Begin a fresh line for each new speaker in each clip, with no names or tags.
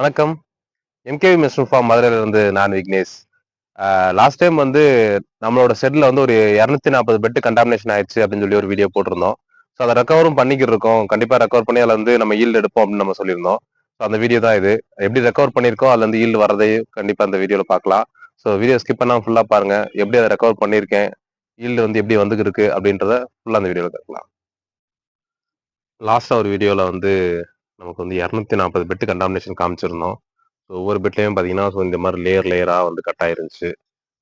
வணக்கம். MKV mister form மதுரையில இருந்து நான் விக்னேஷ். லாஸ்ட் டைம் வந்து நம்மளோட செட்டில் வந்து ஒரு இரநூத்தி நாற்பது பெட்டு கண்டாமினேஷன் ஆயிடுச்சு அப்படின்னு சொல்லி ஒரு வீடியோ போட்டிருந்தோம். ஸோ அதை ரெக்கவரும் பண்ணிக்கிட்டு இருக்கோம். கண்டிப்பாக ரெக்கவர் பண்ணி அதில் வந்து நம்ம ஈல்டு எடுப்போம் அப்படின்னு நம்ம சொல்லியிருந்தோம். ஸோ அந்த வீடியோ தான் இது. எப்படி ரெக்கவர் பண்ணியிருக்கோம் அதில் வந்து ஈல்டு வரதையும் கண்டிப்பாக அந்த வீடியோவில் பார்க்கலாம். ஸோ வீடியோ ஸ்கிப் பண்ணாமல் ஃபுல்லாக பாருங்கள் எப்படி அதை ரெக்கவர் பண்ணியிருக்கேன் ஈல்டு வந்து எப்படி வந்துக்கு அப்படின்றத ஃபுல்லாக அந்த வீடியோவில் பார்க்கலாம். லாஸ்ட்டாக ஒரு வீடியோவில் வந்து நமக்கு வந்து இரநூத்தி நாற்பது பெட்டு கண்டாமினேஷன் காமிச்சிருந்தோம். ஸோ ஒவ்வொரு பெட்லையும் பார்த்தீங்கன்னா ஸோ இந்த மாதிரி லேயர் லேயராக வந்து கட் ஆயிருந்துச்சு.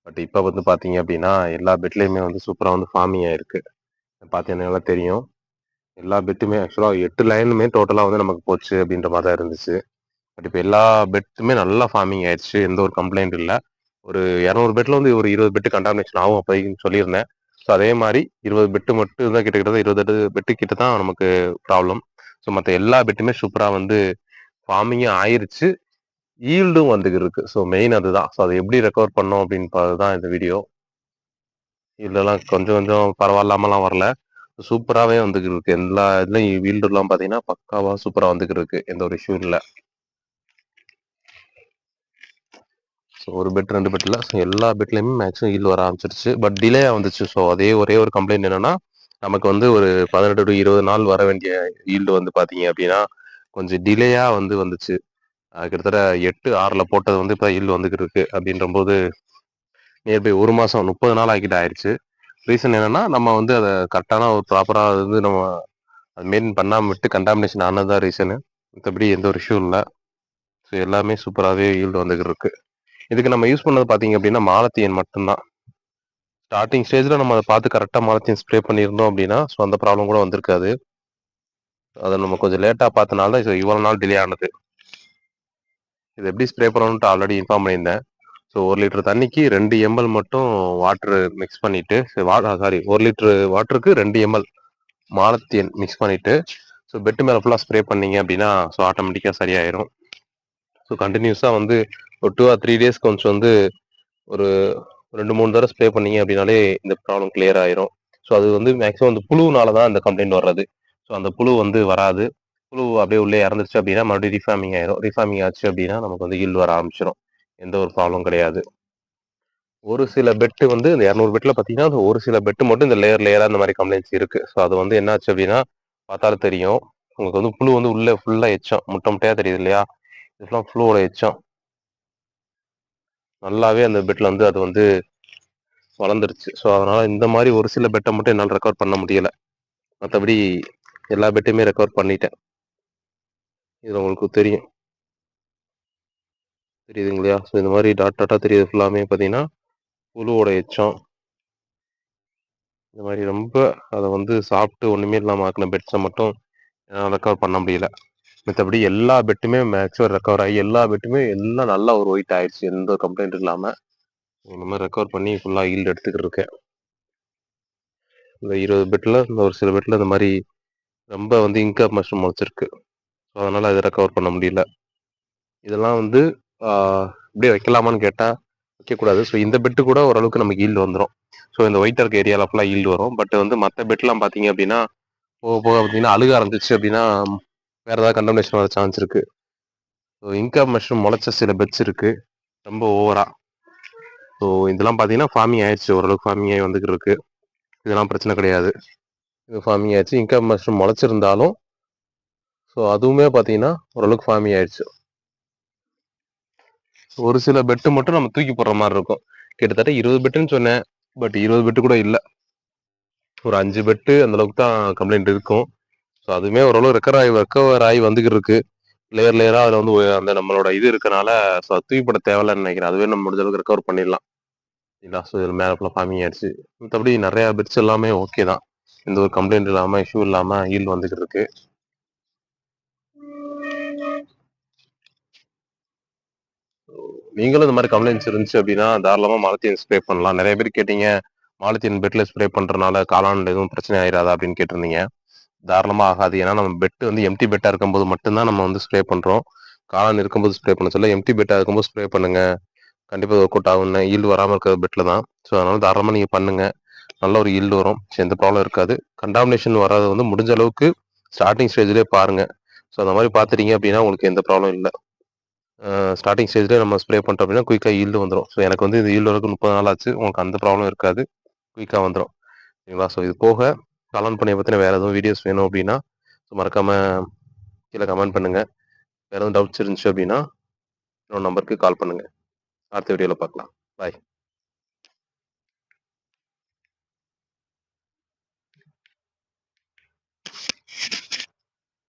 பட் இப்போ வந்து பார்த்தீங்க அப்படின்னா எல்லா பெட்லேயுமே வந்து சூப்பராக வந்து ஃபார்மிங் ஆயிருக்கு. பார்த்தீங்கன்னா தெரியும். எல்லா பெட்டுமே ஆக்சுவலாக எட்டு லைனுமே டோட்டலாக வந்து நமக்கு போச்சு அப்படின்ற மாதிரி தான் இருந்துச்சு. பட் இப்போ எல்லா பெட்டுமே நல்லா ஃபார்மிங் ஆயிடுச்சு. எந்த ஒரு கம்ப்ளைண்ட் இல்லை. ஒரு இரநூறு பெட்டில் வந்து ஒரு இருபது பெட்டு கண்டாமினேஷன் ஆகும் அப்படின்னு சொல்லியிருந்தேன். ஸோ அதே மாதிரி இருபது பெட்டு மட்டும் தான் கிட்டக்கிட்ட இருபது பெட்டு கிட்ட தான் நமக்கு ப்ராப்ளம் ஸோ மற்ற எல்லா பெட்டுமே சூப்பராக வந்து ஃபார்மிங்கும் ஆயிருச்சு. ஈல்டும் வந்துக்கிட்டு இருக்கு. ஸோ மெயின் அதுதான். ஸோ அதை எப்படி ரெக்கவர் பண்ணோம் அப்படின்னு தான் இந்த வீடியோ இதெல்லாம் கொஞ்சம் கொஞ்சம் பரவாயில்லாமலாம் வரல. சூப்பராகவே வந்துக்கிட்டு இருக்கு. எல்லா இதுலையும் வீல்டுலாம் பார்த்தீங்கன்னா பக்காவாக சூப்பராக வந்துக்கிட்டு இருக்கு. எந்த ஒரு இஷ்யூ இல்லை. ஸோ ஒரு பெட் ரெண்டு பெட்டில் ஸோ எல்லா பெட்லையுமே மேக்ஸிமம் ஈல்டு வர ஆரம்பிச்சிருச்சு. பட் டிலே வந்துச்சு. ஸோ அதே ஒரே ஒரு கம்ப்ளைண்ட் என்னன்னா நமக்கு வந்து ஒரு பதினெட்டு டு இருபது நாள் வர வேண்டிய ஈல்டு வந்து பார்த்தீங்க அப்படின்னா கொஞ்சம் டிலேயாக வந்து வந்துச்சு. கிட்டத்தட்ட எட்டு ஆறில் போட்டது வந்து இப்போ ஈல்டு வந்துகிட்டு இருக்கு அப்படின்ற போது நியர்பை ஒரு மாதம் முப்பது நாள் ஆகிட்டு ஆயிடுச்சு. ரீசன் என்னன்னா நம்ம வந்து அதை கரெக்டான ஒரு ப்ராப்பராக வந்து நம்ம அது மெயின்டைன் பண்ணாமல் விட்டு கண்டாமினேஷன் ஆனது தான் ரீசனு மற்றபடி எந்த ஒரு இஷ்யூ இல்லை. ஸோ எல்லாமே சூப்பராகவே ஈல்டு வந்துகிட்டு இருக்கு. இதுக்கு நம்ம யூஸ் பண்ணது பார்த்தீங்க அப்படின்னா மாலத்தியன் மட்டும்தான். ஸ்டார்டிங் ஸ்டேஜில் நம்ம அதை பார்த்து கரெக்டாக மாலத்தீன் ஸ்ப்ரே பண்ணியிருந்தோம் அப்படின்னா ஸோ அந்த ப்ராப்ளம் கூட வந்திருக்காது. அதை நம்ம கொஞ்சம் லேட்டாக பார்த்தனால தான் இவ்வளோ நாள் டிலே ஆனது. இது எப்படி ஸ்ப்ரே பண்ணணுன்ட்டு ஆல்ரெடி இன்ஃபார்ம் பண்ணியிருந்தேன். ஸோ ஒரு லிட்டர் தண்ணிக்கு ரெண்டு எம்எல் மட்டும் வாட்ரு மிக்ஸ் பண்ணிட்டு சாரி ஒரு லிட்டரு வாட்டருக்கு ரெண்டு எம்எல் மாலத்தியன் மிக்ஸ் பண்ணிட்டு ஸோ பெட்டு மேலே ஃபுல்லாக ஸ்ப்ரே பண்ணீங்க அப்படின்னா ஸோ ஆட்டோமேட்டிக்காக சரியாயிரும். ஸோ கண்டினியூஸாக வந்து ஒரு டூ ஆர் த்ரீ டேஸ் கொஞ்சம் வந்து ஒரு ரெண்டு மூணு தடவை ஸ்ப்ரே பண்ணீங்க அப்படின்னாலே இந்த ப்ராப்ளம் கிளியர் ஆயிரும். ஸோ அது வந்து மேக்ஸிமம் அந்த புழுனால தான் இந்த கம்ப்ளைண்ட் வர்றது. ஸோ அந்த புழு வந்து வராது. புழு அப்படியே உள்ளே இறந்துருச்சு அப்படின்னா மறுபடியும் ரிஃபார்மிங் ஆயிரும். ரிஃபார்மிங் ஆச்சு அப்படின்னா நமக்கு வந்து ஈல்டு வர ஆரம்பிச்சிடும் எந்த ஒரு ப்ராப்ளம் கிடையாது. ஒரு சில பெட்டு வந்து இந்த இரநூறு பெட்டில் பார்த்தீங்கன்னா ஒரு சில பெட்டு மட்டும் இந்த லேயர் லேயராக இந்த மாதிரி கம்ப்ளைண்ட்ஸ் இருக்கு. ஸோ அது வந்து என்னாச்சு அப்படின்னா பார்த்தாலும் தெரியும். உங்களுக்கு வந்து புழு வந்து உள்ளே ஃபுல்லாக எச்சம். முட்டை முட்டையாக தெரியுது இல்லையா? இதெல்லாம் ஃப்ளூவோட எச்சம். நல்லாவே அந்த பெட்டில் வந்து அது வந்து வளர்ந்துருச்சு. ஸோ அதனால் இந்த மாதிரி ஒரு சில பெட்டை மட்டும் என்னால் ரெக்கவர் பண்ண முடியல. மற்றபடி எல்லா பெட்டையுமே ரெக்கவர் பண்ணிட்டேன். இது உங்களுக்கு தெரியும். தெரியுதுங்க இல்லையா? ஸோ இந்த மாதிரி டாட் டாட்டாக தெரியுது ஃபுல்லாமே பார்த்தீங்கன்னா புழுவோட எச்சம். இந்த மாதிரி ரொம்ப அதை வந்து சாப்பிட்டு ஒன்றுமே இல்லாமல் ஆக்கின பெட்ஸை மட்டும் என்னால் ரெக்கவர் பண்ண முடியல. மற்றபடி எல்லா பெட்டுமே மேக்ஸிமம் ரெக்கவர் ஆகி எல்லா பெட்டுமே எல்லாம் நல்லா ஒரு ஒயிட் ஆயிடுச்சு எந்த ஒரு கம்ப்ளைண்ட் இல்லாமல் இந்த மாதிரி ரெக்கவர் பண்ணி ஃபுல்லாக ஈல்டு எடுத்துக்கிட்டு இருக்கேன். இந்த இருபது பெட்டில் இந்த ஒரு சில பெட்டில் இந்த மாதிரி ரொம்ப வந்து இன்கம் மஷ்ரூம் முளைச்சிருக்கு. ஸோ அதனால் அதை ரெக்கவர் பண்ண முடியல. இதெல்லாம் வந்து இப்படியே வைக்கலாமான்னு கேட்டால் வைக்கக்கூடாது. ஸோ இந்த பெட்டு கூட ஓரளவுக்கு நமக்கு ஈல்டு வந்துடும் ஸோ இந்த ஒயிட் இருக்க ஏரியாவில் ஃபுல்லாக ஈல்டு வரும். பட் வந்து மற்ற பெட்லாம் பார்த்தீங்க அப்படின்னா போக போக பார்த்தீங்கன்னா அழுக ஆரம்பிச்சிச்சு அப்படின்னா வேறு ஏதாவது கண்டமினேஷன் வர சான்ஸ் இருக்குது ஸோ இன்கம் மஷ்ரூம் முளைச்ச சில பெட்ஸ் இருக்குது ரொம்ப ஓவராக ஸோ இதெல்லாம் பார்த்தீங்கன்னா ஃபார்மிங் ஆயிடுச்சு. ஓரளவுக்கு ஃபார்மிங் ஆகி வந்துக்கிட்டு இருக்கு. இதெல்லாம் பிரச்சனை கிடையாது. இது ஃபார்மிங் ஆயிடுச்சு. இன்கம் மஷ்ரூம் முளைச்சிருந்தாலும் ஸோ அதுவுமே பார்த்தீங்கன்னா ஓரளவுக்கு ஃபார்மிங் ஆயிடுச்சு. ஒரு சில பெட்டு மட்டும் நம்ம தூக்கி போடுற மாதிரி இருக்கும். கிட்டத்தட்ட இருபது பெட்டுன்னு சொன்னேன். பட் இருபது பெட்டு கூட இல்லை. ஒரு அஞ்சு பெட்டு அந்த அளவுக்கு தான் கம்ப்ளைண்ட் இருக்கும். ஸோ அதுவுமே ஓரளவு ரெக்கவர் ஆகி ரெக்கவர் ஆகி வந்துக்கிட்டு இருக்கு. லேயர் லேயராக அதில் வந்து அந்த நம்மளோட இது இருக்கனால ஸோ தூக்கிப்பட தேவையில்லன்னு நினைக்கிறேன். அதுவே நம்ம முடிஞ்ச அளவுக்கு ரெக்கவர் பண்ணிடலாம். இல்லை ஸோ இதில் மேலே ஃபுல்லாக ஃபார்மிங் ஆயிடுச்சு. மற்றபடி நிறையா பெட்ஸ் எல்லாமே ஓகே தான். எந்த ஒரு கம்ப்ளைண்ட் இல்லாமல் இஷ்யூ இல்லாமல் ஈல் வந்துக்கிட்டு இருக்கு. நீங்களும் இந்த மாதிரி கம்ப்ளைண்ட்ஸ் இருந்துச்சு அப்படின்னா தாராளமாக மாலத்தியன் ஸ்ப்ரே பண்ணலாம். நிறைய பேர் கேட்டீங்க மாலத்தியன் பெட்டில் ஸ்ப்ரே பண்ணுறதுனால காளான் எதுவும் பிரச்சனை ஆயிடாதா அப்படின்னு கேட்டிருந்தீங்க. தாராளமாக ஆகாது ஏன்னா நம்ம பெட் வந்து எம்டி பெட்டாக இருக்கும்போது மட்டும்தான் நம்ம வந்து ஸ்ப்ரே பண்ணுறோம் காளான் இருக்கும்போது ஸ்ப்ரே பண்ண சொல்ல எம்டி பெட்டாக இருக்கும்போது ஸ்ப்ரே பண்ணுங்க. கண்டிப்பாக ஒர்க் அவுட் ஆகும் ஈல்டு வராமல் இருக்கிற பெட்டில் தான். ஸோ அதனால தாராளமாக நீங்கள் பண்ணுங்க. நல்ல ஒரு ஈல்டு வரும். எந்த ப்ராப்ளம் இருக்காது. கண்டாமினேஷன் வராது வந்து முடிஞ்ச அளவுக்கு ஸ்டார்டிங் ஸ்டேஜ்லேயே பாருங்க. ஸோ அந்த மாதிரி பார்த்துட்டீங்க அப்படின்னா உங்களுக்கு எந்த ப்ராப்ளம் இல்லை. ஸ்டார்டிங் ஸ்டேஜ்லேயே நம்ம ஸ்ப்ரே பண்ணுறோம் அப்படின்னா குயிக்காக ஈல்டு வந்துடும் ஸோ எனக்கு வந்து இது ஈல்டு வரைக்கும் முப்பது நாள் ஆச்சு. உங்களுக்கு அந்த ப்ராப்ளம் இருக்காது. குயிக்காக வந்துடும் சரிங்களா? ஸோ இது போக காளான் பண்ணையை பற்றின வேறு எதுவும் வீடியோஸ் வேணும் அப்படின்னா மறக்காமல் கீழே கமெண்ட் பண்ணுங்கள் வேறு எதுவும் டவுட்ஸ் இருந்துச்சு அப்படின்னா இன்னொரு நம்பருக்கு கால் பண்ணுங்கள் அடுத்த வீடியோவில் பார்க்கலாம். பாய்